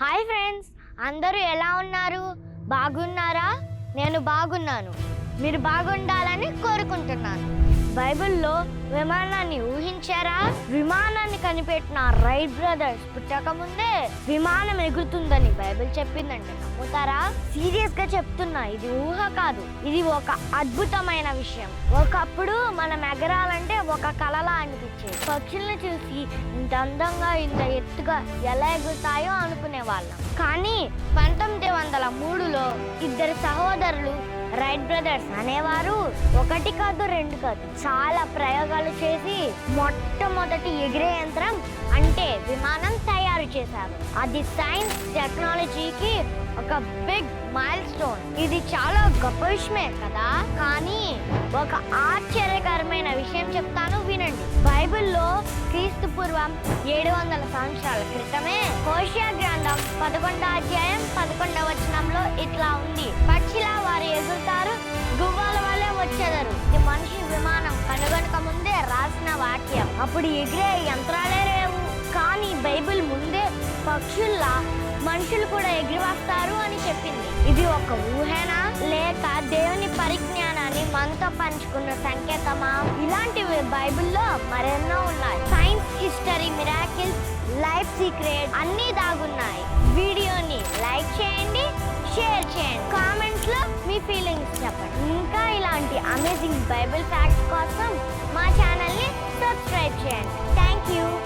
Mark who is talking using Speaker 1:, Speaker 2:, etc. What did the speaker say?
Speaker 1: Hi friends అందరూ ఎలా ఉన్నారు? బాగున్నారా? నేను బాగున్నాను. మీరు బాగుండాలని కోరుకుంటున్నాను. బైబిల్లో విమానాన్ని ఊహించారా? విమానాన్ని కనిపెట్టిన రైట్ బ్రదర్స్ పుట్టక ముందే విమానం ఎగురుతుందని బైబిల్ చెప్పిందండి నమ్ముతారా? సీరియస్గా చెప్తున్నా ఇది ఊహ కాదు. ఇది ఒక అద్భుతమైన విషయం. ఒకప్పుడు మనం ఎగరాలంటే ఒక కలలా అనిపించేది. పక్షుల్ని చూసి ఇంత అందంగా ఇంత ఎత్తుగా ఎలా ఎగురుతాయో అనుకునే వాళ్ళం కానీ పంతొమ్మిది వందల మూడులో ఇద్దరు సహోదరులు రైట్ బ్రదర్స్ అనేవారు. ఒకటి కాదు రెండు కాదు. చాలా ప్రయోగాలు చేసి మొట్టమొదటి ఎగిరే యంత్రం అంటే విమానం తయారు చేశారు. అది సైన్స్ టెక్నాలజీకి ఒక బిగ్ మైల్ స్టోన్ ఇది చాలా గొప్ప విషయమే కదా? కానీ ఒక ఆశ్చర్యకరమైన విషయం చెప్తాను వినండి. బైబిల్లో క్రీస్తు పూర్వం ఏడు వందల సంవత్సరాల క్రితమే హోషియా గ్రంథం పదకొండో అధ్యాయం పదకొండవ వచనంలో ఇట్లా ఉంది. అప్పుడు ఎగిరే యంత్రాలే లేవు. కానీ బైబిల్ ముందే పక్షుల్లా మనుషులు కూడా ఎగిరి వస్తారు అని చెప్పింది. ఇది ఒక ఊహేనా? లేక దేవుని పరిజ్ఞానాన్ని మనతో పంచుకున్న సంకేతమా? ఇలాంటివి బైబిల్లో మరెన్నో ఉన్నాయి. Science history miracles life secret అన్నీ దాగున్నాయి. వీడియోని లైక్ చేయండి షేర్ చేయండి. కామెంట్స్లో మీ ఫీలింగ్స్ చెప్పండి. ఇంకా ఇలాంటి అమేజింగ్ బైబిల్ ఫ్యాక్ట్స్